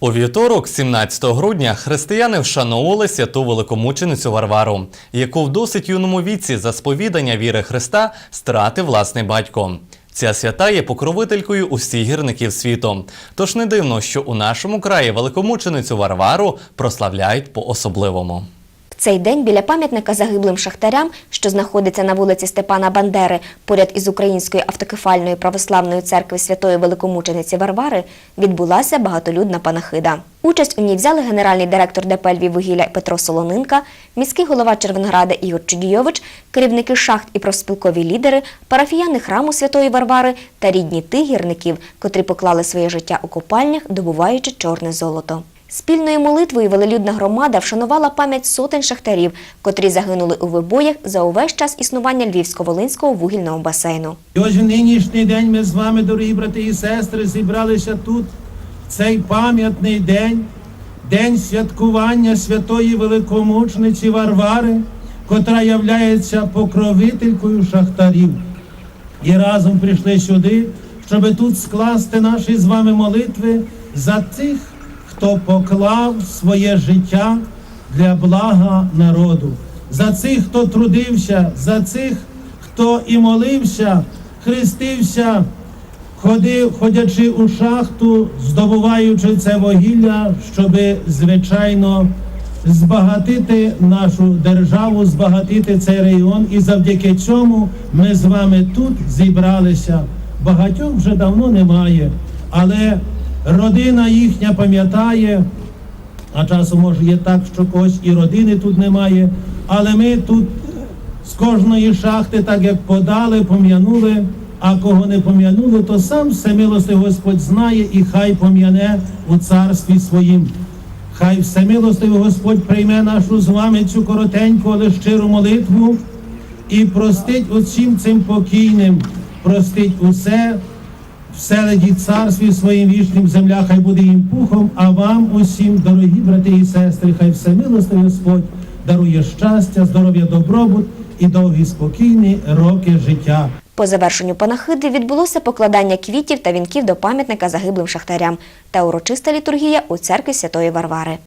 У вівторок, 17 грудня, християни вшановували святу великомученицю Варвару, яку в досить юному віці за сповідання віри Христа стратив власний батько. Ця свята є покровителькою усіх гірників світу. Тож не дивно, що у нашому краї великомученицю Варвару прославляють по-особливому. В цей день біля пам'ятника загиблим шахтарям, що знаходиться на вулиці Степана Бандери, поряд із Українською автокефальною православною церкви святої великомучениці Варвари, відбулася багатолюдна панахида. Участь у ній взяли генеральний директор ДП «Львіввугілля» Петро Солонинка, міський голова Червонограда Ігор Чудійович, керівники шахт і профспілкові лідери, парафіяни храму святої Варвари та рідні тих гірників, котрі поклали своє життя у копальнях, добуваючи чорне золото. Спільною молитвою велелюдна громада вшанувала пам'ять сотень шахтарів, котрі загинули у вибоях за увесь час існування Львівсько-Волинського вугільного басейну. І ось в нинішній день ми з вами, дорогі брати і сестри, зібралися тут, в цей пам'ятний день, день святкування святої великомучениці Варвари, котра являється покровителькою шахтарів. І разом прийшли сюди, щоб тут скласти наші з вами молитви за тих, хто поклав своє життя для блага народу, за цих, хто трудився, за цих, хто і молився, хрестився, ходив, ходячи у шахту, здобуваючи це вугілля, щоб, звичайно, збагатити нашу державу, збагатити цей регіон. І завдяки цьому ми з вами тут зібралися. Багатьох вже давно немає, але родина їхня пам'ятає. А часом може є так, що когось і родини тут немає. Але ми тут з кожної шахти, так як подали, пом'янули. А кого не пом'янули, то сам всемилостивий Господь знає і хай пом'яне у царстві своїм. Хай всемилостивий Господь прийме нашу з вами цю коротеньку, але щиру молитву і простить усім цим покійним, простить усе, їх царстві своїм вічним земля, хай буде їм пухом, а вам усім, дорогі брати і сестри, хай всемилостивий Господь дарує щастя, здоров'я, добробут і довгі спокійні роки життя. По завершенню панахиди відбулося покладання квітів та вінків до пам'ятника загиблим шахтарям та урочиста літургія у церкві святої Варвари.